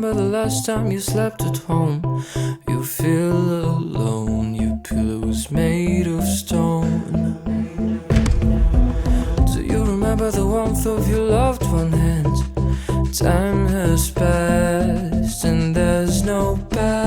remember the last time you slept at home. You feel alone, your pillow is made of stone. Do you remember the warmth of your loved one hand? Time has passed and there's no past.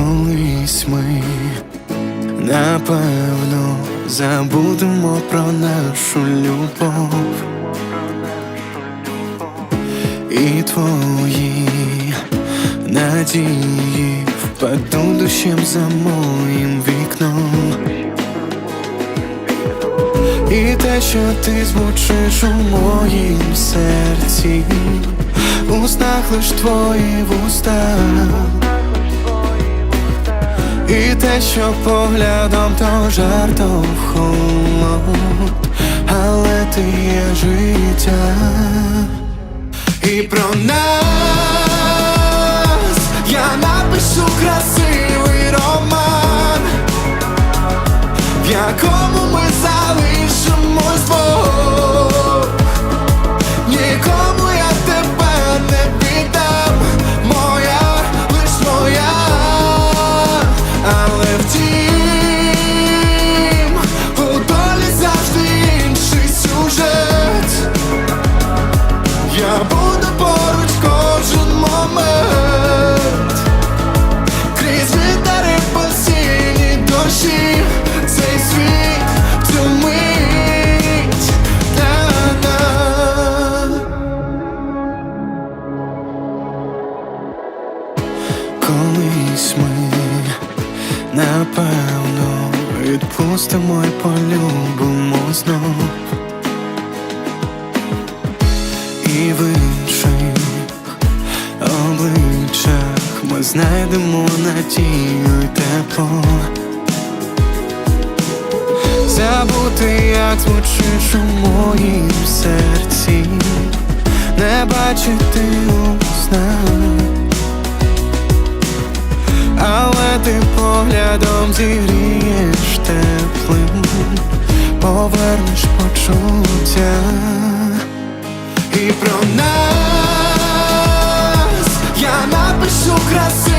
колись ми напевно забудемо про нашу любов і твої надії впаду дощем за моїм вікном. І те, що ти звучиш у моїм серці, у снах лиш твої вуста. І те, що поглядом, то жартом холод, але ти є життя і про нас я напишу краси. з тобою полюбимо знов І в інших обличчях ми знайдемо надію й тепло. Забути, як звучиш у моїм серці, не бачити у але ти поглядом зігрієш вплив повернеш почуття і про нас я напишу красу.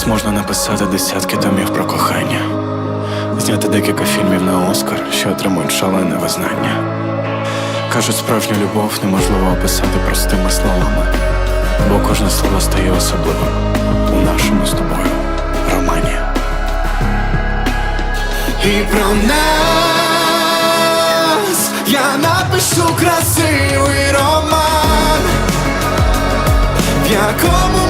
Нас. Можна написати десятки томів про кохання, зняти декілька фільмів на Оскар, що отримують шалене визнання. Кажуть, справжню любов неможливо описати простими словами, бо кожне слово стає особливим у нашому з тобою романі. І про нас я напишу красивий роман, в якому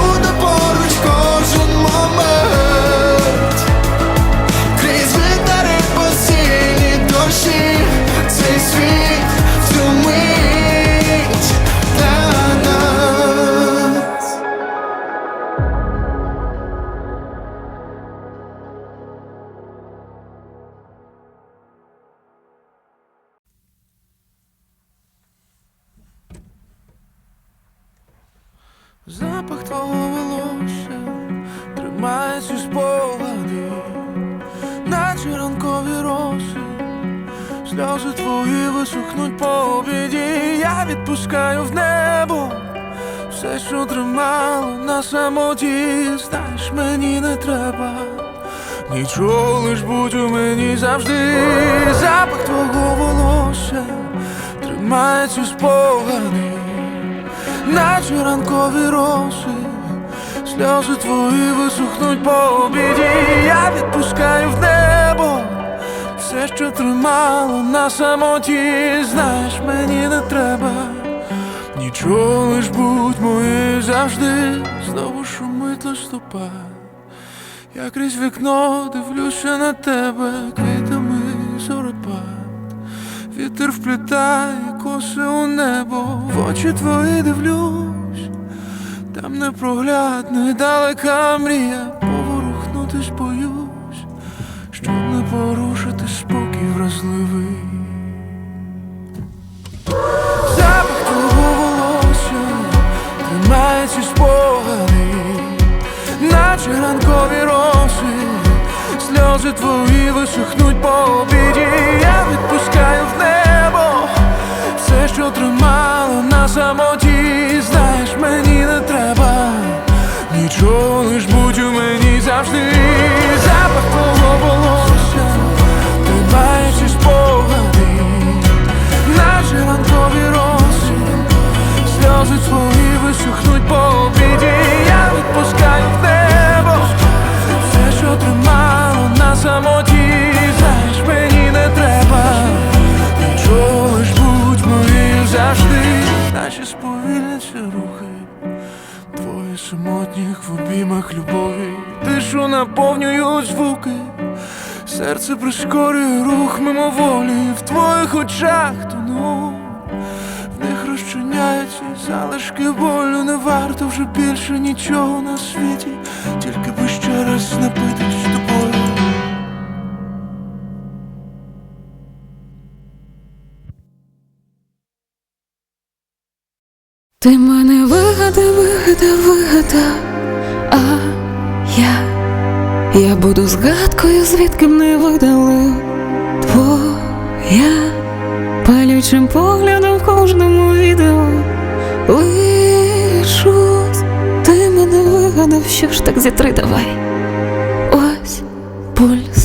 Запах твого волосся тримає ці спогади, наче ранкові роси, сльози твої висохнуть по обіді. Я відпускаю в небо все, що тримало на самоті. Знаєш, мені не треба. Нічого лиш будь у мені завжди запах твого волосся тримає ці спогади наче ранкові роси, сльози твої висохнуть по обіді. Я відпускаю в небо все, що тримало на самоті. Знаєш, мені не треба, нічого лиш будь моєю завжди. Знову шумить листопад. Я крізь вікно дивлюся на тебе, квітами зоропад. Вітер вплітає коси у небо, в очі твої дивлюсь, там непроглядна і далека мрія, поворухнутись боюсь, щоб не порушити спокій вразливий. Запах твого волосся тримає ці спогади, наче ранкові роси, сльози твої висохнуть по обіді. Я відпускаю самоті. Знаєш, мені не треба, нічого лиш будь у мені завжди. Твої самотніх в обіймах любові. Тишу наповнюють звуки. Серце прискорює рух мимоволі. В твоїх очах тону. В них розчиняються залишки болю, не варто вже більше нічого на світі, тільки би ще раз напитись Ти мене вигадав, вигадав, вигадав, а я, я буду згадкою, звідки мене видали твоя палючим поглядом в кожному відео лишусь. Ти мене вигадав, що ж так зітри давай. Ось пульс.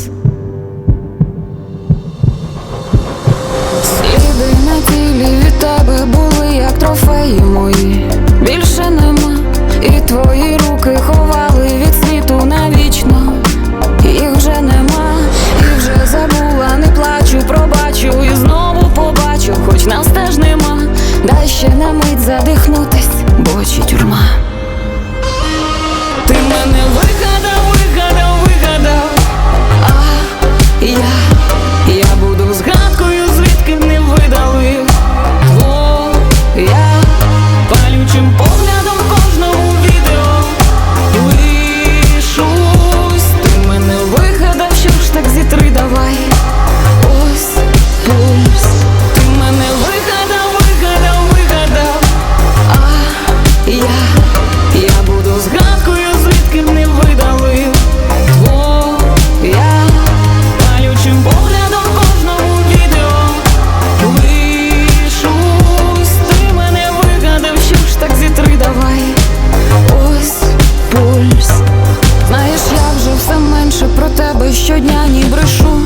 щодня ні брешу,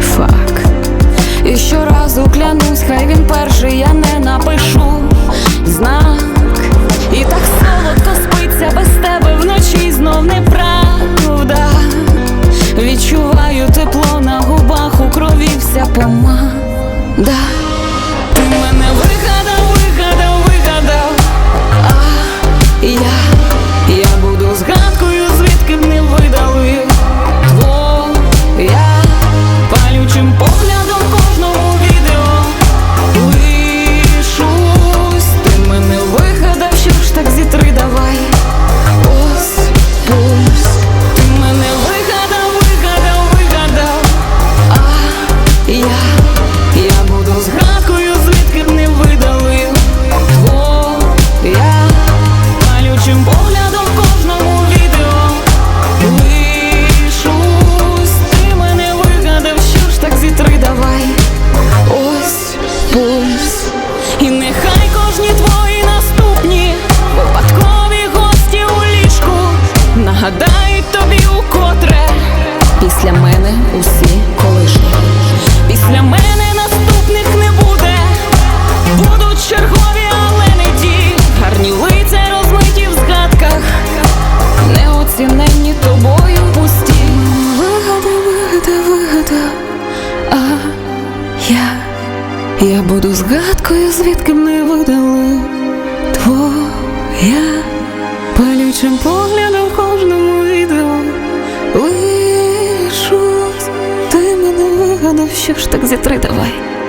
фак. І щоразу клянусь, хай він перший, я не напишу знак. І так солодко спиться без тебе вночі знов неправда. Відчуваю тепло на губах, у крові вся помада. Ти мене вигадав, вигадав, вигадав, а я. Після мене усі колишні. Після мене наступних не буде, будуть чергові, але не ті. Гарні лиця розмиті в згадках, неоціненні тобою пусті. Вигада, вигада, вигада. а я, я буду згадкою, звідки не видали твоя палючим поглядом. Ну що ж так зітри давай.